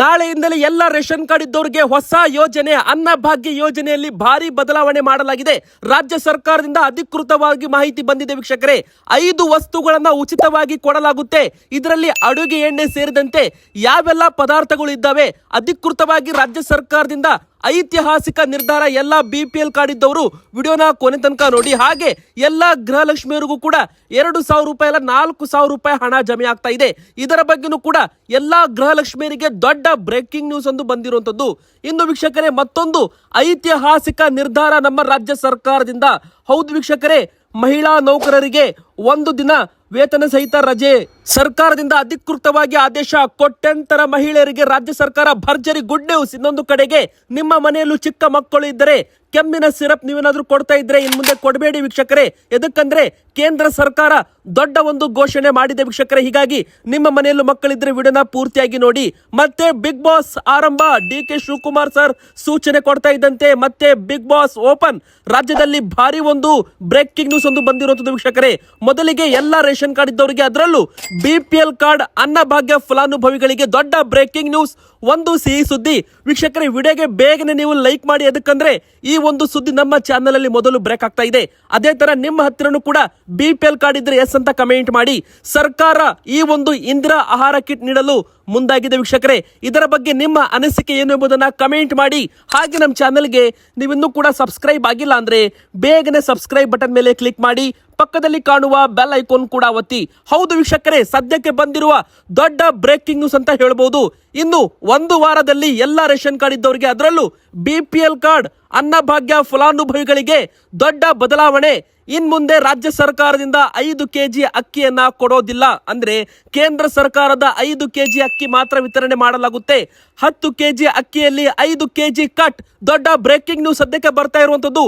ನಾಳೆಯಿಂದಲೇ ಎಲ್ಲ ration card ಇದ್ದವರಿಗೆ ಹೊಸ ಯೋಜನೆ, ಅನ್ನಭಾಗ್ಯ ಯೋಜನೆಯಲ್ಲಿ ಭಾರಿ ಬದಲಾವಣೆ ಮಾಡಲಾಗಿದೆ. ರಾಜ್ಯ ಸರ್ಕಾರದಿಂದ ಅಧಿಕೃತವಾಗಿ ಮಾಹಿತಿ ಬಂದಿದೆ ವೀಕ್ಷಕರೇ. ಐದು ವಸ್ತುಗಳನ್ನು ಉಚಿತವಾಗಿ ಕೊಡಲಾಗುತ್ತೆ. ಇದರಲ್ಲಿ ಅಡುಗೆ ಎಣ್ಣೆ ಸೇರಿದಂತೆ ಯಾವೆಲ್ಲ ಪದಾರ್ಥಗಳು ಇದ್ದಾವೆ, ಅಧಿಕೃತವಾಗಿ ರಾಜ್ಯ ಸರ್ಕಾರದಿಂದ ಐತಿಹಾಸಿಕ ನಿರ್ಧಾರ ಎಲ್ಲ ಬಿ ಪಿ ಎಲ್ ಕಾರ್ಡ್ ಇದ್ದವರು ವಿಡಿಯೋನ ಕೊನೆ ತನಕ ನೋಡಿ. ಹಾಗೆ ಎಲ್ಲ ಗೃಹಲಕ್ಷ್ಮಿಯರಿಗೂ ಕೂಡ ಎರಡು ಸಾವಿರ ರೂಪಾಯಿ ಅಲ್ಲ, ನಾಲ್ಕು ಸಾವಿರ ರೂಪಾಯಿ ಹಣ ಜಮೆ ಆಗ್ತಾ ಇದೆ. ಇದರ ಬಗ್ಗೆನೂ ಕೂಡ ಎಲ್ಲ ಗೃಹಲಕ್ಷ್ಮಿಯರಿಗೆ ದೊಡ್ಡ ಬ್ರೇಕಿಂಗ್ ನ್ಯೂಸ್ ಒಂದು ಬಂದಿರುವಂತದ್ದು ಇನ್ನು ವೀಕ್ಷಕರೇ ಮತ್ತೊಂದು ಐತಿಹಾಸಿಕ ನಿರ್ಧಾರ ನಮ್ಮ ರಾಜ್ಯ ಸರ್ಕಾರದಿಂದ. ಹೌದು ವೀಕ್ಷಕರೇ ಮಹಿಳಾ ನೌಕರರಿಗೆ ಒಂದು ದಿನ ವೇತನ ಸಹಿತ ರಜೆ. ಸರ್ಕಾರದಿಂದ ಅಧಿಕೃತವಾಗಿ ಆದೇಶ ಕೊಟ್ಟಂತರ ಮಹಿಳೆಯರಿಗೆ ರಾಜ್ಯ ಸರ್ಕಾರ ಭರ್ಜರಿ ಗುಡ್ ನ್ಯೂಸ್. ಇನ್ನೊಂದು ಕಡೆಗೆ ನಿಮ್ಮ ಮನೆಯಲ್ಲೂ ಚಿಕ್ಕ ಮಕ್ಕಳು ಇದ್ದರೆ ಕೆಮ್ಮಿನ ಸಿರಪ್ ನೀವೇನಾದ್ರೂ ಕೊಡ್ತಾ ಇದ್ರೆ ಇನ್ ಮುಂದೆ ಕೊಡಬೇಡಿ ವೀಕ್ಷಕರೇ. ಎದಕ್ಕಂದ್ರೆ ಕೇಂದ್ರ ಸರ್ಕಾರ ದೊಡ್ಡ ಒಂದು ಘೋಷಣೆ ಮಾಡಿದೆ ವೀಕ್ಷಕರೇ. ಹೀಗಾಗಿ ನಿಮ್ಮ ಮನೆಯಲ್ಲೂ ಮಕ್ಕಳಿದ್ರೆ ವಿಡಿಯೋನ ಪೂರ್ತಿಯಾಗಿ ನೋಡಿ. ಮತ್ತೆ ಬಿಗ್ ಬಾಸ್ ಆರಂಭ. ಡಿ ಕೆ ಶಿವಕುಮಾರ್ ಸರ್ ಸೂಚನೆ ಕೊಡ್ತಾ ಇದ್ದಂತೆ ಮತ್ತೆ ಬಿಗ್ ಬಾಸ್ ಓಪನ್. ರಾಜ್ಯದಲ್ಲಿ ಭಾರಿ ಒಂದು ಬ್ರೇಕಿಂಗ್ ನ್ಯೂಸ್ ಒಂದು ಬಂದಿರುವಂತದ್ದು ವೀಕ್ಷಕರೇ. ಮೊದಲಿಗೆ ಎಲ್ಲಾ ರೇಷನ್ ಕಾರ್ಡ್ ಇದ್ದವರಿಗೆ ಅದರಲ್ಲೂ B P L card Annabhagya ಫಲಾನುಭವಿಗಳಿಗೆ ದೊಡ್ಡ ಬ್ರೇಕಿಂಗ್ ನ್ಯೂಸ್. ಒಂದು ಸಿಹಿ ಸುದ್ದಿ. ವೀಕ್ಷಕರೇ, ವಿಡಿಯೋಗೆ ಬೇಗನೆ ನೀವು ಲೈಕ್ ಮಾಡಿ. ಅದಕ್ಕಂದ್ರೆ ಈ ಒಂದು ಸುದ್ದಿ ನಮ್ಮ ಚಾನೆಲ್ ಅಲ್ಲಿ ಮೊದಲು ಬ್ರೇಕ್ ಆಗ್ತಾ ಇದೆ. ಅದೇ ತರ ನಿಮ್ಮ ಹತ್ತಿರನೂ ಕೂಡ ಬಿ ಪಿ ಎಲ್ ಕಾರ್ಡ್ ಇದ್ರೆ ಎಸ್ ಅಂತ ಕಮೆಂಟ್ ಮಾಡಿ. ಸರ್ಕಾರ ಈ ಒಂದು ಇಂದಿರಾ ಆಹಾರ ಕಿಟ್ ನೀಡಲು ಮುಂದಾಗಿದೆ ವೀಕ್ಷಕರೇ. ಇದರ ಬಗ್ಗೆ ನಿಮ್ಮ ಅನಿಸಿಕೆ ಏನು ಎಂಬುದನ್ನ ಕಮೆಂಟ್ ಮಾಡಿ. ಹಾಗೆ ನಮ್ಮ ಚಾನಲ್ಗೆ ನೀವಿನ್ನೂ ಕೂಡ ಸಬ್ಸ್ಕ್ರೈಬ್ ಆಗಿಲ್ಲ ಅಂದ್ರೆ ಬೇಗನೆ ಸಬ್ಸ್ಕ್ರೈಬ್ ಬಟನ್ ಮೇಲೆ ಕ್ಲಿಕ್ ಮಾಡಿ. ಪಕ್ಕದಲ್ಲಿ ಕಾಣುವ ಬೆಲ್ ಐಕಾನ್ ಕೂಡ ಒತ್ತಿ. ಹೌದು ವೀಕ್ಷಕರೇ, ಸದ್ಯಕ್ಕೆ ಬಂದಿರುವ ದೊಡ್ಡ ಬ್ರೇಕಿಂಗ್ ನ್ಯೂಸ್ ಅಂತ ಹೇಳ್ಬೋದು. ಇನ್ನು ಒಂದು ವಾರದಲ್ಲಿ ಎಲ್ಲ ರೇಷನ್ ಕಾರ್ಡ್ ಇದ್ದವರಿಗೆ ಅದರಲ್ಲೂ B P L card Annabhagya ಫಲಾನುಭವಿಗಳಿಗೆ ದೊಡ್ಡ ಬದಲಾವಣೆ. ಇನ್ ಮುಂದೆ ರಾಜ್ಯ ಸರ್ಕಾರದಿಂದ ಐದು ಕೆಜಿ ಅಕ್ಕಿಯನ್ನ ಕೊಡೋದಿಲ್ಲ ಅಂದ್ರೆ ಕೇಂದ್ರ ಸರ್ಕಾರದ ಐದು ಕೆಜಿ ಅಕ್ಕಿ ಮಾತ್ರ ವಿತರಣೆ ಮಾಡಲಾಗುತ್ತೆ. ಹತ್ತು ಕೆಜಿ ಅಕ್ಕಿಯಲ್ಲಿ ಐದು ಕೆಜಿ ಕಟ್. ದೊಡ್ಡ ಬ್ರೇಕಿಂಗ್ ನ್ಯೂಸ್ ಸದ್ಯಕ್ಕೆ ಬರ್ತಾ ಇರುವಂತದ್ದು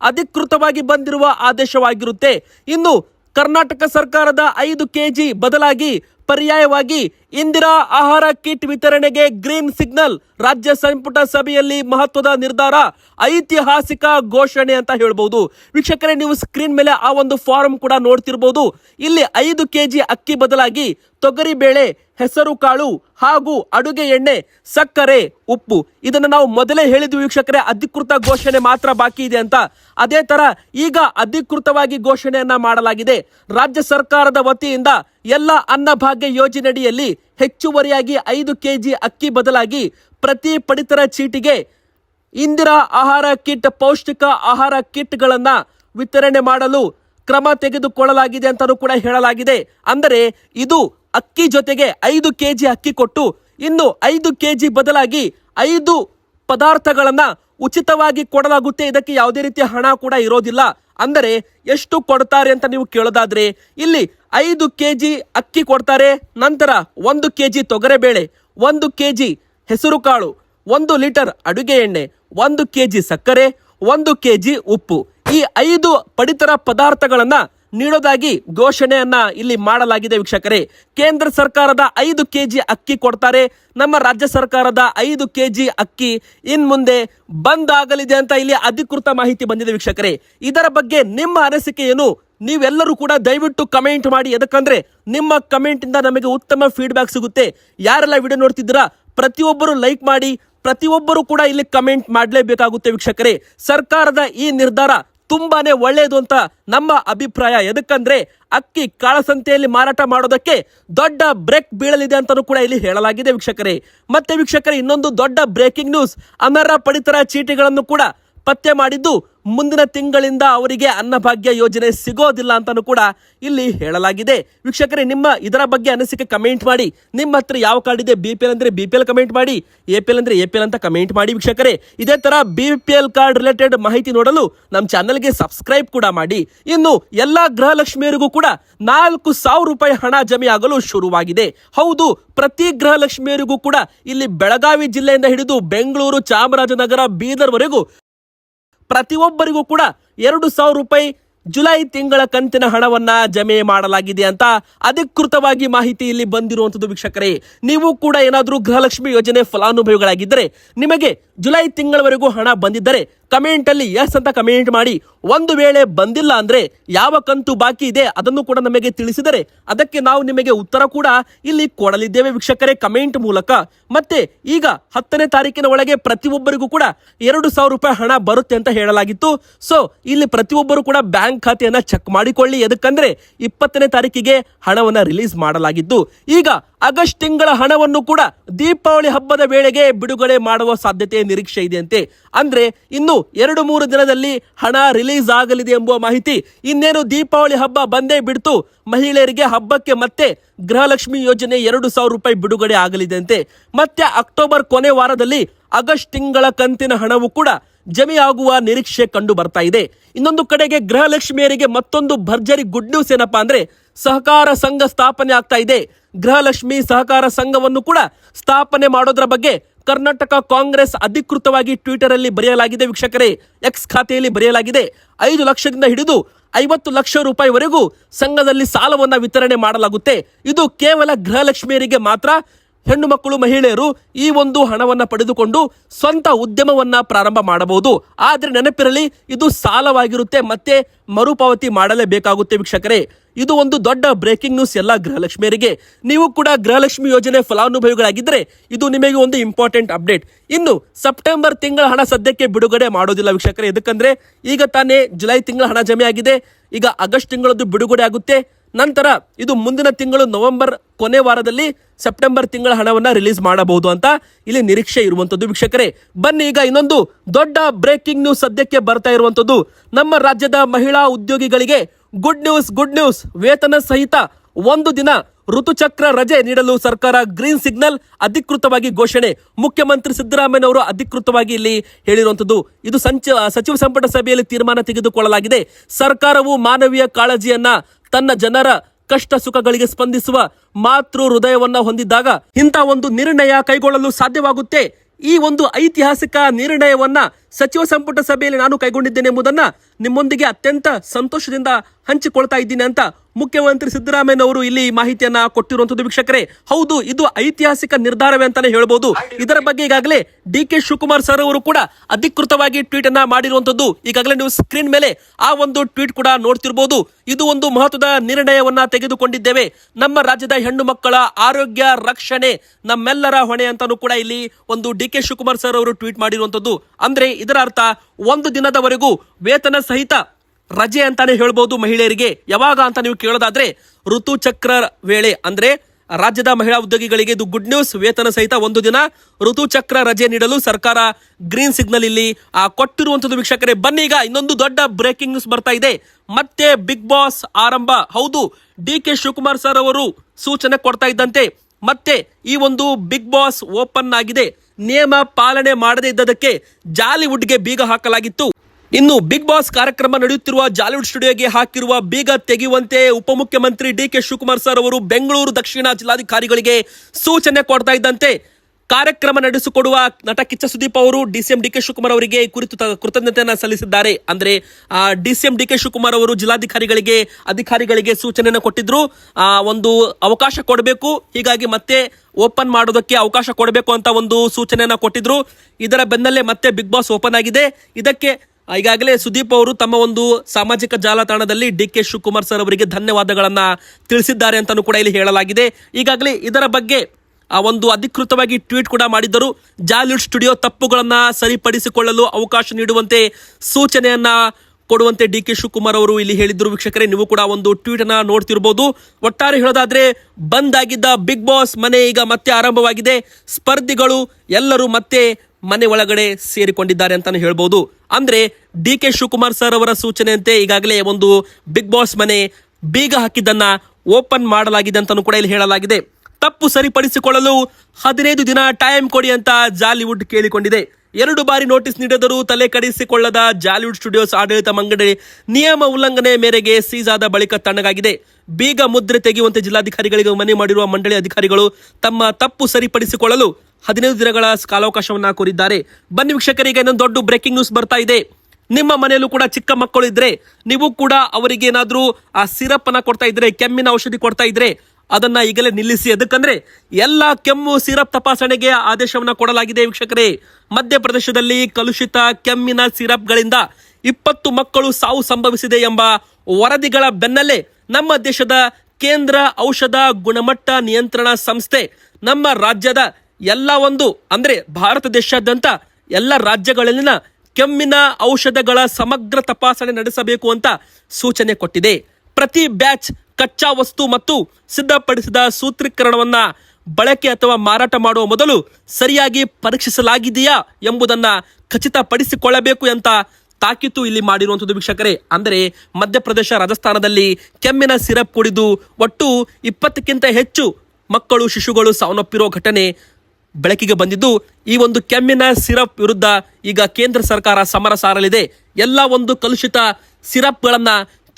ಅಧಿಕೃತವಾಗಿ ಬಂದಿರುವ ಆದೇಶವಾಗಿರುತ್ತೆ. ಇನ್ನು ಕರ್ನಾಟಕ ಸರ್ಕಾರದ ಐದು ಕೆಜಿ ಬದಲಾಗಿ ಪರ್ಯಾಯವಾಗಿ ಇಂದಿರಾ ಆಹಾರ ಕಿಟ್ ವಿತರಣೆಗೆ ಗ್ರೀನ್ ಸಿಗ್ನಲ್ ರಾಜ್ಯ ಸಂಪುಟ ಸಭೆಯಲ್ಲಿ ಮಹತ್ವದ ನಿರ್ಧಾರ ಐತಿಹಾಸಿಕ ಘೋಷಣೆ ಅಂತ ಹೇಳ್ಬಹುದು ವೀಕ್ಷಕರೇ, ನೀವು ಸ್ಕ್ರೀನ್ ಮೇಲೆ ಆ ಒಂದು ಫಾರ್ಮ್ ಕೂಡ ನೋಡ್ತಿರ್ಬೋದು. ಇಲ್ಲಿ ಐದು ಕೆಜಿ ಅಕ್ಕಿ ಬದಲಾಗಿ ತೊಗರಿ ಬೇಳೆ, ಹೆಸರು ಕಾಳು ಹಾಗೂ ಅಡುಗೆ ಎಣ್ಣೆ, ಸಕ್ಕರೆ, ಉಪ್ಪು. ಇದನ್ನು ನಾವು ಮೊದಲೇ ಹೇಳಿದ್ವಿ ವೀಕ್ಷಕರೇ, ಅಧಿಕೃತ ಘೋಷಣೆ ಮಾತ್ರ ಬಾಕಿ ಇದೆ ಅಂತ. ಅದೇ ತರ ಈಗ ಅಧಿಕೃತವಾಗಿ ಘೋಷಣೆಯನ್ನ ಮಾಡಲಾಗಿದೆ. ರಾಜ್ಯ ಸರ್ಕಾರದ ವತಿಯಿಂದ ಎಲ್ಲ ಅನ್ನಭಾಗ್ಯ ಯೋಜನೆಯಡಿಯಲ್ಲಿ ಹೆಚ್ಚುವರಿಯಾಗಿ ಐದು ಕೆಜಿ ಅಕ್ಕಿ ಬದಲಾಗಿ ಪ್ರತಿ ಪಡಿತರ ಚೀಟಿಗೆ ಇಂದಿರಾ ಆಹಾರ ಕಿಟ್, ಪೌಷ್ಟಿಕ ಆಹಾರ ಕಿಟ್ಗಳನ್ನು ವಿತರಣೆ ಮಾಡಲು ಕ್ರಮ ತೆಗೆದುಕೊಳ್ಳಲಾಗಿದೆ ಅಂತಲೂ ಕೂಡ ಹೇಳಲಾಗಿದೆ. ಅಂದರೆ ಇದು ಅಕ್ಕಿ ಜೊತೆಗೆ ಐದು ಕೆಜಿ ಅಕ್ಕಿ ಕೊಟ್ಟು ಇನ್ನು ಐದು ಕೆಜಿ ಬದಲಾಗಿ ಐದು ಪದಾರ್ಥಗಳನ್ನ ಉಚಿತವಾಗಿ ಕೊಡಲಾಗುತ್ತೆ. ಇದಕ್ಕೆ ಯಾವುದೇ ರೀತಿಯ ಹಣ ಕೂಡ ಇರೋದಿಲ್ಲ. ಅಂದರೆ ಎಷ್ಟು ಕೊಡ್ತಾರೆ ಅಂತ ನೀವು ಕೇಳೋದಾದ್ರೆ, ಇಲ್ಲಿ ಐದು ಕೆಜಿ ಅಕ್ಕಿ ಕೊಡ್ತಾರೆ, ನಂತರ ಒಂದು ಕೆ ಜಿ ತೊಗರೆಬೇಳೆ, ಒಂದು ಕೆಜಿ ಹೆಸರು ಕಾಳು ಒಂದು ಲೀಟರ್ ಅಡುಗೆ ಎಣ್ಣೆ, ಒಂದು ಕೆಜಿ ಸಕ್ಕರೆ, ಒಂದು ಕೆಜಿ ಉಪ್ಪು. ಈ ಐದು ಪಡಿತರ ಪದಾರ್ಥಗಳನ್ನ ನೀಡೋದಾಗಿ ಘೋಷಣೆಯನ್ನ ಇಲ್ಲಿ ಮಾಡಲಾಗಿದೆ ವೀಕ್ಷಕರೇ. ಕೇಂದ್ರ ಸರ್ಕಾರದ ಐದು ಕೆಜಿ ಅಕ್ಕಿ ಕೊಡ್ತಾರೆ. ನಮ್ಮ ರಾಜ್ಯ ಸರ್ಕಾರದ ಐದು ಕೆಜಿ ಅಕ್ಕಿ ಇನ್ ಮುಂದೆ ಬಂದ್ ಆಗಲಿದೆ ಅಂತ ಇಲ್ಲಿ ಅಧಿಕೃತ ಮಾಹಿತಿ ಬಂದಿದೆ ವೀಕ್ಷಕರೇ. ಇದರ ಬಗ್ಗೆ ನಿಮ್ಮ ಅನಿಸಿಕೆ ಏನು? ನೀವೆಲ್ಲರೂ ಕೂಡ ದಯವಿಟ್ಟು ಕಮೆಂಟ್ ಮಾಡಿ. ಯಾಕಂದ್ರೆ ನಿಮ್ಮ ಕಮೆಂಟ್ ಇಂದ ನಮಗೆ ಉತ್ತಮ ಫೀಡ್ಬ್ಯಾಕ್ ಸಿಗುತ್ತೆ. ಯಾರೆಲ್ಲ ವಿಡಿಯೋ ನೋಡ್ತಿದ್ದೀರಾ, ಪ್ರತಿಯೊಬ್ಬರು ಲೈಕ್ ಮಾಡಿ, ಪ್ರತಿಯೊಬ್ಬರು ಕೂಡ ಇಲ್ಲಿ ಕಮೆಂಟ್ ಮಾಡಲೇಬೇಕಾಗುತ್ತೆ ವೀಕ್ಷಕರೇ. ಸರ್ಕಾರದ ಈ ನಿರ್ಧಾರ ತುಂಬಾನೇ ಒಳ್ಳೆಯದು ಅಂತ ನಮ್ಮ ಅಭಿಪ್ರಾಯ. ಎದಕ್ಕಂದ್ರೆ ಅಕ್ಕಿ ಕಾಳಸಂತೆಯಲ್ಲಿ ಮಾರಾಟ ಮಾಡೋದಕ್ಕೆ ದೊಡ್ಡ ಬ್ರೇಕ್ ಬೀಳಲಿದೆ ಅಂತಲೂ ಕೂಡ ಇಲ್ಲಿ ಹೇಳಲಾಗಿದೆ ವೀಕ್ಷಕರೇ. ಮತ್ತೆ ವೀಕ್ಷಕರೇ, ಇನ್ನೊಂದು ದೊಡ್ಡ ಬ್ರೇಕಿಂಗ್ ನ್ಯೂಸ್. ಅನರ್ಹ ಪಡಿತರ ಚೀಟಿಗಳನ್ನು ಕೂಡ ಪತ್ತೆ ಮಾಡಿದ್ದು ಮುಂದಿನ ತಿಂಗಳಿಂದ ಅವರಿಗೆ ಅನ್ನಭಾಗ್ಯ ಯೋಜನೆ ಸಿಗೋದಿಲ್ಲ ಅಂತಾನೂ ಕೂಡ ಇಲ್ಲಿ ಹೇಳಲಾಗಿದೆ. ವೀಕ್ಷಕರೇ, ನಿಮ್ಮ ಇದರ ಬಗ್ಗೆ ಅನಿಸಿಕೆ ಕಮೆಂಟ್ ಮಾಡಿ. ನಿಮ್ಮ ಹತ್ರ ಯಾವ ಕಾರ್ಡ್ ಇದೆ? ಬಿ ಪಿ ಎಲ್ ಅಂದ್ರೆ ಬಿ ಪಿ ಎಲ್ ಕಮೆಂಟ್ ಮಾಡಿ. ಎ ಪಿ ಎಲ್ ಅಂದ್ರೆ ಎ ಪಿ ಎಲ್ ಅಂತ ಕಮೆಂಟ್ ಮಾಡಿ ವೀಕ್ಷಕರೇ. ಇದೇ ತರ B P L card related ಮಾಹಿತಿ ನೋಡಲು ನಮ್ಮ ಚಾನಲ್ಗೆ ಸಬ್ಸ್ಕ್ರೈಬ್ ಕೂಡ ಮಾಡಿ. ಇನ್ನು ಎಲ್ಲಾ ಗೃಹಲಕ್ಷ್ಮಿಯರಿಗೂ ಕೂಡ ನಾಲ್ಕು ಸಾವಿರ ರೂಪಾಯಿ ಹಣ ಜಮೆಯಾಗಲು ಶುರುವಾಗಿದೆ. ಹೌದು, ಪ್ರತಿ ಗೃಹಲಕ್ಷ್ಮಿಯರಿಗೂ ಕೂಡ ಇಲ್ಲಿ ಬೆಳಗಾವಿ ಜಿಲ್ಲೆಯಿಂದ ಹಿಡಿದು ಬೆಂಗಳೂರು, ಚಾಮರಾಜನಗರ ಬೀದರ್ವರೆಗೂ ಪ್ರತಿಯೊಬ್ಬರಿಗೂ ಕೂಡ ಎರಡು ಸಾವಿರ ರೂಪಾಯಿ ಜುಲೈ ತಿಂಗಳ ಕಂತಿನ ಹಣವನ್ನ ಜಮೆ ಮಾಡಲಾಗಿದೆ ಅಂತ ಅಧಿಕೃತವಾಗಿ ಮಾಹಿತಿ ಇಲ್ಲಿ ಬಂದಿರುವಂತದ್ದು ವೀಕ್ಷಕರೇ. ನೀವು ಕೂಡ ಏನಾದರೂ ಗೃಹಲಕ್ಷ್ಮಿ ಯೋಜನೆ ಫಲಾನುಭವಿಗಳಾಗಿದ್ದರೆ ನಿಮಗೆ ಜುಲೈ ತಿಂಗಳವರೆಗೂ ಹಣ ಬಂದಿದ್ದರೆ ಕಮೆಂಟ್ ಅಲ್ಲಿ ಎಸ್ ಅಂತ ಕಮೆಂಟ್ ಮಾಡಿ. ಒಂದು ವೇಳೆ ಬಂದಿಲ್ಲ ಅಂದ್ರೆ ಯಾವ ಕಂತು ಬಾಕಿ ಇದೆ ಅದನ್ನು ಕೂಡ ನಮಗೆ ತಿಳಿಸಿದರೆ ಅದಕ್ಕೆ ನಾವು ನಿಮಗೆ ಉತ್ತರ ಕೂಡ ಇಲ್ಲಿ ಕೊಡಲಿದ್ದೇವೆ ವೀಕ್ಷಕರೇ ಕಮೆಂಟ್ ಮೂಲಕ. ಮತ್ತೆ ಈಗ ಹತ್ತನೇ ತಾರೀಕಿನ ಒಳಗೆ ಪ್ರತಿಯೊಬ್ಬರಿಗೂ ಕೂಡ ಎರಡು ಸಾವಿರ ರೂಪಾಯಿ ಹಣ ಬರುತ್ತೆ ಅಂತ ಹೇಳಲಾಗಿತ್ತು. ಸೊ ಇಲ್ಲಿ ಪ್ರತಿಯೊಬ್ಬರು ಕೂಡ ಬ್ಯಾಂಕ್ ಖಾತೆಯನ್ನ ಚೆಕ್ ಮಾಡಿಕೊಳ್ಳಿ. ಎದಕ್ಕಂದ್ರೆ ಇಪ್ಪತ್ತನೇ ತಾರೀಕಿಗೆ ಹಣವನ್ನ ರಿಲೀಸ್ ಮಾಡಲಾಗಿದ್ದು. ಈಗ ಆಗಸ್ಟ್ ತಿಂಗಳ ಹಣವನ್ನು ಕೂಡ ದೀಪಾವಳಿ ಹಬ್ಬದ ವೇಳೆಗೆ ಬಿಡುಗಡೆ ಮಾಡುವ ಸಾಧ್ಯತೆ ನಿರೀಕ್ಷೆ ಇದೆಯಂತೆ ಅಂದ್ರೆ ಇನ್ನು ಎರಡು ಮೂರು ದಿನದಲ್ಲಿ ಹಣ ರಿಲೀಸ್ ಆಗಲಿದೆ ಎಂಬುವ ಮಾಹಿತಿ ಇನ್ನೇನು ದೀಪಾವಳಿ ಹಬ್ಬ ಬಂದೇ ಬಿಡ್ತು. ಮಹಿಳೆಯರಿಗೆ ಹಬ್ಬಕ್ಕೆ ಮತ್ತೆ ಗೃಹಲಕ್ಷ್ಮಿ ಯೋಜನೆ ಎರಡು ಸಾವಿರ ರೂಪಾಯಿ ಬಿಡುಗಡೆ ಆಗಲಿದೆ ಅಂತೆ. ಮತ್ತೆ ಅಕ್ಟೋಬರ್ ಕೊನೆ ವಾರದಲ್ಲಿ ಆಗಸ್ಟ್ ತಿಂಗಳ ಕಂತಿನ ಹಣವು ಕೂಡ ಜಮೆ ಆಗುವ ನಿರೀಕ್ಷೆ ಕಂಡು ಬರ್ತಾ ಇದೆ. ಇನ್ನೊಂದು ಕಡೆಗೆ ಗೃಹಲಕ್ಷ್ಮಿಯರಿಗೆ ಮತ್ತೊಂದು ಭರ್ಜರಿ ಗುಡ್ ನ್ಯೂಸ್ ಏನಪ್ಪಾ ಅಂದ್ರೆ ಸಹಕಾರ ಸಂಘ ಸ್ಥಾಪನೆ ಆಗ್ತಾ ಇದೆ. ಗೃಹಲಕ್ಷ್ಮಿ ಸಹಕಾರ ಸಂಘವನ್ನು ಕೂಡ ಸ್ಥಾಪನೆ ಮಾಡೋದ್ರ ಬಗ್ಗೆ ಕರ್ನಾಟಕ ಕಾಂಗ್ರೆಸ್ ಅಧಿಕೃತವಾಗಿ ಟ್ವಿಟರ್ ಅಲ್ಲಿ ಬರೆಯಲಾಗಿದೆ ವೀಕ್ಷಕರೇ. ಎಕ್ಸ್ ಖಾತೆಯಲ್ಲಿ ಬರೆಯಲಾಗಿದೆ. ಐದು ಲಕ್ಷದಿಂದ ಹಿಡಿದು ಐವತ್ತು ಲಕ್ಷ ರೂಪಾಯಿವರೆಗೂ ಸಂಘದಲ್ಲಿ ಸಾಲವನ್ನ ವಿತರಣೆ ಮಾಡಲಾಗುತ್ತೆ. ಇದು ಕೇವಲ ಗೃಹಲಕ್ಷ್ಮಿಯರಿಗೆ ಮಾತ್ರ ಹೆಣ್ಣು ಮಕ್ಕಳು ಮಹಿಳೆಯರು ಈ ಒಂದು ಹಣವನ್ನ ಪಡೆದುಕೊಂಡು ಸ್ವಂತ ಉದ್ಯಮವನ್ನ ಪ್ರಾರಂಭ ಮಾಡಬಹುದು. ಆದರೆ ನೆನಪಿರಲಿ, ಇದು ಸಾಲವಾಗಿರುತ್ತೆ, ಮತ್ತೆ ಮರುಪಾವತಿ ಮಾಡಲೇಬೇಕಾಗುತ್ತೆ ವೀಕ್ಷಕರೇ. ಇದು ಒಂದು ದೊಡ್ಡ ಬ್ರೇಕಿಂಗ್ ನ್ಯೂಸ್ ಎಲ್ಲ ಗೃಹಲಕ್ಷ್ಮಿಯರಿಗೆ. ನೀವು ಕೂಡ ಗೃಹಲಕ್ಷ್ಮಿ ಯೋಜನೆ ಫಲಾನುಭವಿಗಳಾಗಿದ್ದರೆ ಇದು ನಿಮಗೆ ಒಂದು ಇಂಪಾರ್ಟೆಂಟ್ ಅಪ್ಡೇಟ್ ಇನ್ನು ಸೆಪ್ಟೆಂಬರ್ ತಿಂಗಳ ಹಣ ಸದ್ಯಕ್ಕೆ ಬಿಡುಗಡೆ ಮಾಡೋದಿಲ್ಲ ವೀಕ್ಷಕರೇ. ಎದಕ್ಕಂದ್ರೆ ಈಗ ತಾನೇ ಜುಲೈ ತಿಂಗಳ ಹಣ ಜಮೆ ಆಗಿದೆ ಈಗ ಆಗಸ್ಟ್ ತಿಂಗಳದ್ದು ಬಿಡುಗಡೆ ಆಗುತ್ತೆ. ನಂತರ ಇದು ಮುಂದಿನ ತಿಂಗಳು ನವೆಂಬರ್ ಕೊನೆ ವಾರದಲ್ಲಿ ಸೆಪ್ಟೆಂಬರ್ ತಿಂಗಳ ಹಣವನ್ನ ರಿಲೀಸ್ ಮಾಡಬಹುದು ಅಂತ ಇಲ್ಲಿ ನಿರೀಕ್ಷೆ ಇರುವಂತದ್ದು ವೀಕ್ಷಕರೇ, ಬನ್ನಿ ಈಗ ಇನ್ನೊಂದು ದೊಡ್ಡ ಬ್ರೇಕಿಂಗ್ ನ್ಯೂಸ್ ಸದ್ಯಕ್ಕೆ ಬರ್ತಾ ಇರುವಂತದ್ದು ನಮ್ಮ ರಾಜ್ಯದ ಮಹಿಳಾ ಉದ್ಯೋಗಿಗಳಿಗೆ ಗುಡ್ ನ್ಯೂಸ್ ಗುಡ್ ನ್ಯೂಸ್. ವೇತನ ಸಹಿತ ಒಂದು ದಿನ ಋತುಚಕ್ರ ರಜೆ ನೀಡಲು ಸರ್ಕಾರ ಗ್ರೀನ್ ಸಿಗ್ನಲ್ ಅಧಿಕೃತವಾಗಿ ಘೋಷಣೆ. ಮುಖ್ಯಮಂತ್ರಿ ಸಿದ್ದರಾಮಯ್ಯನವರು ಅಧಿಕೃತವಾಗಿ ಇಲ್ಲಿ ಹೇಳಿರುವಂತದ್ದು ಇದು ಸಂಚ, ಸಚಿವ ಸಂಪುಟ ಸಭೆಯಲ್ಲಿ ತೀರ್ಮಾನ ತೆಗೆದುಕೊಳ್ಳಲಾಗಿದೆ. ಸರ್ಕಾರವು ಮಾನವೀಯ ಕಾಳಜಿಯನ್ನ ತನ್ನ ಜನರ ಕಷ್ಟ ಸುಖಗಳಿಗೆ ಸ್ಪಂದಿಸುವ ಮಾತೃ ಹೃದಯವನ್ನ ಹೊಂದಿದ್ದಾಗ ಇಂಥ ಒಂದು ನಿರ್ಣಯ ಕೈಗೊಳ್ಳಲು ಸಾಧ್ಯವಾಗುತ್ತೆ. ಈ ಒಂದು ಐತಿಹಾಸಿಕ ನಿರ್ಣಯವನ್ನ ಸಚಿವ ಸಂಪುಟ ಸಭೆಯಲ್ಲಿ ನಾನು ಕೈಗೊಂಡಿದ್ದೇನೆ ಎಂಬುದನ್ನ ನಿಮ್ಮೊಂದಿಗೆ ಅತ್ಯಂತ ಸಂತೋಷದಿಂದ ಹಂಚಿಕೊಳ್ತಾ ಇದ್ದೀನಿ ಅಂತ ಮುಖ್ಯಮಂತ್ರಿ ಸಿದ್ದರಾಮಯ್ಯನವರು ಇಲ್ಲಿ ಮಾಹಿತಿಯನ್ನ ಕೊಟ್ಟಿರುವಂತದ್ದು ವೀಕ್ಷಕರೇ, ಹೌದು, ಇದು ಐತಿಹಾಸಿಕ ನಿರ್ಧಾರವೇ ಅಂತಾನೆ ಹೇಳ್ಬೋದು. ಇದರ ಬಗ್ಗೆ ಈಗಾಗಲೇ ಡಿ ಕೆ ಶಿವಕುಮಾರ್ ಸರ್ ಅವರು ಕೂಡ ಅಧಿಕೃತವಾಗಿ ಟ್ವೀಟ್ ಅನ್ನ ಮಾಡಿರುವಂತದ್ದು ಈಗಾಗಲೇ ನೀವು ಸ್ಕ್ರೀನ್ ಮೇಲೆ ಆ ಒಂದು ಟ್ವೀಟ್ ಕೂಡ ನೋಡ್ತಿರ್ಬೋದು. ಇದು ಒಂದು ಮಹತ್ವದ ನಿರ್ಣಯವನ್ನ ತೆಗೆದುಕೊಂಡಿದ್ದೇವೆ. ನಮ್ಮ ರಾಜ್ಯದ ಹೆಣ್ಣು ಮಕ್ಕಳ ಆರೋಗ್ಯ ರಕ್ಷಣೆ, ನಮ್ಮೆಲ್ಲರ ಹೊಣೆ ಅಂತಾನು ಕೂಡ ಇಲ್ಲಿ ಒಂದು ಡಿ ಕೆ ಶಿವಕುಮಾರ್ ಸರ್ ಅವರು ಟ್ವೀಟ್ ಮಾಡಿರುವಂತದ್ದು ಅಂದ್ರೆ ಇದರ ಅರ್ಥ, ಒಂದು ದಿನದವರೆಗೂ ವೇತನ ಸಹಿತ ರಜೆ ಅಂತಾನೆ ಹೇಳ್ಬೋದು ಮಹಿಳೆಯರಿಗೆ. ಯಾವಾಗ ಅಂತ ನೀವು ಕೇಳೋದಾದ್ರೆ ಋತುಚಕ್ರ ವೇಳೆ ಅಂದ್ರೆ ರಾಜ್ಯದ ಮಹಿಳಾ ಉದ್ಯೋಗಿಗಳಿಗೆ ಇದು ಗುಡ್ ನ್ಯೂಸ್ ವೇತನ ಸಹಿತ ಒಂದು ದಿನ ಋತುಚಕ್ರ ರಜೆ ನೀಡಲು ಸರ್ಕಾರ ಗ್ರೀನ್ ಸಿಗ್ನಲ್ ಇಲ್ಲಿ ಆ, ಕೊಟ್ಟಿರುವಂತದ್ದು ವೀಕ್ಷಕರೇ. ಬನ್ನಿ ಈಗ ಇನ್ನೊಂದು ದೊಡ್ಡ ಬ್ರೇಕಿಂಗ್ ನ್ಯೂಸ್ ಬರ್ತಾ ಇದೆ. ಮತ್ತೆ ಬಿಗ್ ಬಾಸ್ ಆರಂಭ. ಹೌದು ಡಿ ಕೆ ಶಿವಕುಮಾರ್ ಸರ್ ಅವರು ಸೂಚನೆ ಕೊಡ್ತಾ ಇದ್ದಂತೆ. ಮತ್ತೆ ಈ ಒಂದು ಬಿಗ್ ಬಾಸ್ ಓಪನ್ ಆಗಿದೆ. ನಿಯಮ ಪಾಲನೆ ಮಾಡದೇ ಇದ್ದದಕ್ಕೆ ಜಾಲಿವುಡ್ಗೆ ಬೀಗ ಹಾಕಲಾಗಿತ್ತು. ಇನ್ನು ಬಿಗ್ ಬಾಸ್ ಕಾರ್ಯಕ್ರಮ ನಡೆಯುತ್ತಿರುವ ಜಾಲಿವುಡ್ ಸ್ಟುಡಿಯೋಗೆ ಹಾಕಿರುವ ಬೀಗ ತೆಗೆಯುವಂತೆ ಉಪಮುಖ್ಯಮಂತ್ರಿ ಡಿ ಕೆ ಶಿವಕುಮಾರ್ ಸರ್ ಅವರು ಬೆಂಗಳೂರು ದಕ್ಷಿಣ ಜಿಲ್ಲಾಧಿಕಾರಿಗಳಿಗೆ ಸೂಚನೆ ಕೊಡ್ತಾ ಇದ್ದಂತೆ ಕಾರ್ಯಕ್ರಮ ನಡೆಸಿಕೊಡುವ ನಟ ಕಿಚ್ಚ ಸುದೀಪ್ ಅವರು D C M D K Shivakumar ಅವರಿಗೆ ಕುರಿತು ಕೃತಜ್ಞತೆಯನ್ನು ಸಲ್ಲಿಸಿದ್ದಾರೆ. ಅಂದ್ರೆ D C M D K Shivakumar ಅವರು ಜಿಲ್ಲಾಧಿಕಾರಿಗಳಿಗೆ ಅಧಿಕಾರಿಗಳಿಗೆ ಸೂಚನೆಯನ್ನು ಕೊಟ್ಟಿದ್ರು. ಆ, ಒಂದು ಅವಕಾಶ ಕೊಡಬೇಕು. ಹೀಗಾಗಿ ಮತ್ತೆ ಓಪನ್ ಮಾಡೋದಕ್ಕೆ ಅವಕಾಶ ಕೊಡಬೇಕು ಅಂತ ಒಂದು ಸೂಚನೆಯನ್ನು ಕೊಟ್ಟಿದ್ರು. ಇದರ ಬೆನ್ನಲ್ಲೇ ಮತ್ತೆ ಬಿಗ್ ಬಾಸ್ ಓಪನ್ ಆಗಿದೆ. ಇದಕ್ಕೆ ಈಗಾಗಲೇ ಸುದೀಪ್ ಅವರು ತಮ್ಮ ಒಂದು ಸಾಮಾಜಿಕ ಜಾಲತಾಣದಲ್ಲಿ ಡಿ ಕೆ ಶಿವಕುಮಾರ್ ಸರ್ ಅವರಿಗೆ ಧನ್ಯವಾದಗಳನ್ನ ತಿಳಿಸಿದ್ದಾರೆ ಅಂತಾನೂ ಕೂಡ ಇಲ್ಲಿ ಹೇಳಲಾಗಿದೆ. ಈಗಾಗಲೇ ಇದರ ಬಗ್ಗೆ, ಆ, ಒಂದು ಅಧಿಕೃತವಾಗಿ ಟ್ವೀಟ್ ಕೂಡ ಮಾಡಿದ್ದರು. ಜಾಲಿವುಡ್ ಸ್ಟುಡಿಯೋ ತಪ್ಪುಗಳನ್ನು ಸರಿಪಡಿಸಿಕೊಳ್ಳಲು ಅವಕಾಶ ನೀಡುವಂತೆ ಸೂಚನೆಯನ್ನ ಕೊಡುವಂತೆ ಡಿ ಕೆ ಶಿವಕುಮಾರ್ ಅವರು ಇಲ್ಲಿ ಹೇಳಿದ್ರು. ವೀಕ್ಷಕರೇ, ನೀವು ಕೂಡ ಒಂದು ಟ್ವೀಟ್ ಅನ್ನ ನೋಡ್ತಿರ್ಬೋದು. ಒಟ್ಟಾರೆ ಹೇಳೋದಾದ್ರೆ, ಬಂದ್ ಆಗಿದ್ದ ಬಿಗ್ ಬಾಸ್ ಮನೆ ಈಗ ಮತ್ತೆ ಆರಂಭವಾಗಿದೆ. ಸ್ಪರ್ಧಿಗಳು ಎಲ್ಲರೂ ಮತ್ತೆ ಮನೆ ಒಳಗಡೆ ಸೇರಿಕೊಂಡಿದ್ದಾರೆ ಅಂತಾನೆ ಹೇಳ್ಬೋದು. ಅಂದ್ರೆ ಡಿ ಕೆ ಶಿವಕುಮಾರ್ ಸರ್ ಅವರ ಸೂಚನೆಯಂತೆ ಈಗಾಗಲೇ ಒಂದು ಬಿಗ್ ಬಾಸ್ ಮನೆ ಬೀಗ ಹಾಕಿದ್ದನ್ನ ಓಪನ್ ಮಾಡಲಾಗಿದೆ ಅಂತಾನು ಕೂಡ ಇಲ್ಲಿ ಹೇಳಲಾಗಿದೆ. ತಪ್ಪು ಸರಿಪಡಿಸಿಕೊಳ್ಳಲು ಹದಿನೈದು ದಿನ ಟೈಮ್ ಕೊಡಿ ಅಂತ ಜಾಲಿವುಡ್ ಕೇಳಿಕೊಂಡಿದೆ. ಎರಡು ಬಾರಿ ನೋಟಿಸ್ ನೀಡಿದರೂ ತಲೆ ಕಡಿಸಿಕೊಳ್ಳದ ಜಾಲಿವುಡ್ ಸ್ಟುಡಿಯೋಸ್ ಆಡಳಿತ ಮಂಡಳಿ ನಿಯಮ ಉಲ್ಲಂಘನೆ ಮೇರೆಗೆ ಸೀಸ್ ಆದ ಬಳಿಕ ತಣ್ಣಗಾಗಿದೆ. ಬೀಗ ಮುದ್ರೆ ತೆಗೆಯುವಂತೆ ಜಿಲ್ಲಾಧಿಕಾರಿಗಳಿಗೆ ಮನವಿ ಮಾಡಿರುವ ಮಂಡಳಿ ಅಧಿಕಾರಿಗಳು ತಮ್ಮ ತಪ್ಪು ಸರಿಪಡಿಸಿಕೊಳ್ಳಲು ಹದಿನೈದು ದಿನಗಳ ಕಾಲಾವಕಾಶವನ್ನ ಕೋರಿದ್ದಾರೆ. ಬನ್ನಿ ವೀಕ್ಷಕರಿಗೆ ಇನ್ನೊಂದು ದೊಡ್ಡ ಬ್ರೇಕಿಂಗ್ ನ್ಯೂಸ್ ಬರ್ತಾ ಇದೆ. ನಿಮ್ಮ ಮನೆಯಲ್ಲೂ ಕೂಡ ಚಿಕ್ಕ ಮಕ್ಕಳು ಇದ್ರೆ ನೀವು ಕೂಡ ಅವರಿಗೆ ಏನಾದರೂ ಆ ಸಿರಪ್ ಅನ್ನ ಕೊಡ್ತಾ ಇದ್ರೆ, ಕೆಮ್ಮಿನ ಔಷಧಿ ಕೊಡ್ತಾ ಇದ್ರೆ ಅದನ್ನ ಈಗಲೇ ನಿಲ್ಲಿಸಿ. ಅದಕ್ಕಂದ್ರೆ ಎಲ್ಲ ಕೆಮ್ಮು, ಸಿರಪ್ ತಪಾಸಣೆಗೆ ಆದೇಶವನ್ನ ಕೊಡಲಾಗಿದೆ ವೀಕ್ಷಕರೇ. ಮಧ್ಯಪ್ರದೇಶದಲ್ಲಿ ಕಲುಷಿತ ಕೆಮ್ಮಿನ ಸಿರಪ್ಗಳಿಂದ ಇಪ್ಪತ್ತು ಮಕ್ಕಳು ಸಾವು ಸಂಭವಿಸಿದೆ ಎಂಬ ವರದಿಗಳ ಬೆನ್ನಲ್ಲೇ ನಮ್ಮ ದೇಶದ ಕೇಂದ್ರ ಔಷಧ ಗುಣಮಟ್ಟ ನಿಯಂತ್ರಣ ಸಂಸ್ಥೆ, ನಮ್ಮ ರಾಜ್ಯದ ಎಲ್ಲ ಒಂದು, ಅಂದ್ರೆ ಭಾರತ ದೇಶಾದ್ಯಂತ ಎಲ್ಲ ರಾಜ್ಯಗಳಲ್ಲಿನ ಕೆಮ್ಮಿನ ಔಷಧಗಳ ಸಮಗ್ರ ತಪಾಸಣೆ ನಡೆಸಬೇಕು ಅಂತ ಸೂಚನೆ ಕೊಟ್ಟಿದೆ. ಪ್ರತಿ ಬ್ಯಾಚ್ ಕಚ್ಚಾ ವಸ್ತು ಮತ್ತು ಸಿದ್ಧಪಡಿಸಿದ ಸೂತ್ರೀಕರಣವನ್ನ ಬಳಕೆ ಅಥವಾ ಮಾರಾಟ ಮಾಡುವ ಮೊದಲು ಸರಿಯಾಗಿ ಪರೀಕ್ಷಿಸಲಾಗಿದೆಯಾ ಎಂಬುದನ್ನ ಖಚಿತಪಡಿಸಿಕೊಳ್ಳಬೇಕು ಅಂತ ತಾಕೀತು ಇಲ್ಲಿ ಮಾಡಿರುವಂಥದ್ದು ವೀಕ್ಷಕರೇ. ಅಂದರೆ ಮಧ್ಯಪ್ರದೇಶ ರಾಜಸ್ಥಾನದಲ್ಲಿ ಕೆಮ್ಮಿನ ಸಿರಪ್ ಕುಡಿದು ಒಟ್ಟು ಇಪ್ಪತ್ತಕ್ಕಿಂತ ಹೆಚ್ಚು ಮಕ್ಕಳು, ಶಿಶುಗಳು ಸಾವನ್ನಪ್ಪಿರೋ ಘಟನೆ ಬೆಳಕಿಗೆ ಬಂದಿದ್ದು, ಈ ಒಂದು ಕೆಮ್ಮಿನ ಸಿರಪ್ ವಿರುದ್ಧ ಈಗ ಕೇಂದ್ರ ಸರ್ಕಾರ ಸಮರ ಸಾರಲಿದೆ. ಎಲ್ಲ ಒಂದು ಕಲುಷಿತ ಸಿರಪ್ಗಳನ್ನ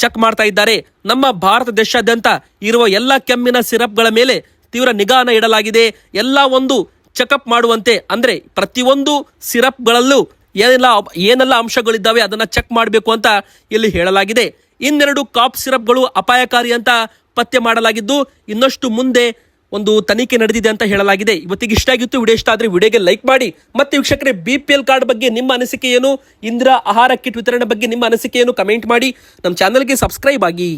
ಚೆಕ್ ಮಾಡ್ತಾ ಇದ್ದಾರೆ. ನಮ್ಮ ಭಾರತ ದೇಶಾದ್ಯಂತ ಇರುವ ಎಲ್ಲ ಕೆಮ್ಮಿನ ಸಿರಪ್ಗಳ ಮೇಲೆ ತೀವ್ರ ನಿಗಾನ ಇಡಲಾಗಿದೆ. ಎಲ್ಲ ಒಂದು ಚೆಕಪ್ ಮಾಡುವಂತೆ, ಅಂದ್ರೆ ಪ್ರತಿಯೊಂದು ಸಿರಪ್ಗಳಲ್ಲೂ ಏನೆಲ್ಲ ಏನೆಲ್ಲ ಅಂಶಗಳಿದ್ದಾವೆ ಅದನ್ನ ಚೆಕ್ ಮಾಡಬೇಕು ಅಂತ ಇಲ್ಲಿ ಹೇಳಲಾಗಿದೆ. ಇನ್ನೆರಡು ಕಾಪ್ ಸಿರಪ್ಗಳು ಅಪಾಯಕಾರಿ ಅಂತ ಪತ್ತೆ ಮಾಡಲಾಗಿದ್ದು, ಇನ್ನಷ್ಟು ಮುಂದೆ ಒಂದು ತನಿಖೆ ನಡೆದಿದೆ ಅಂತ ಹೇಳಲಾಗಿದೆ. ಇವತ್ತಿಗೆ ಇಷ್ಟ ಆಗಿತ್ತು, ವಿಡಿಯೋ ಇಷ್ಟ ಆದ್ರೆ ವಿಡಿಯೋಗೆ ಲೈಕ್ ಮಾಡಿ. ಮತ್ತೆ ವೀಕ್ಷಕರೇ ಬಿ ಪಿ ಎಲ್ ಕಾರ್ಡ್ ಬಗ್ಗೆ ನಿಮ್ಮ ಅನಿಸಿಕೆ ಏನು? ಇಂದಿರಾ ಆಹಾರ ಕಿಟ್ ವಿತರಣೆ ಬಗ್ಗೆ ನಿಮ್ಮ ಅನಿಸಿಕೆ ಏನು? ಕಮೆಂಟ್ ಮಾಡಿ. ನಮ್ಮ ಚಾನಲ್ಗೆ ಸಬ್ಸ್ಕ್ರೈಬ್ ಆಗಿ.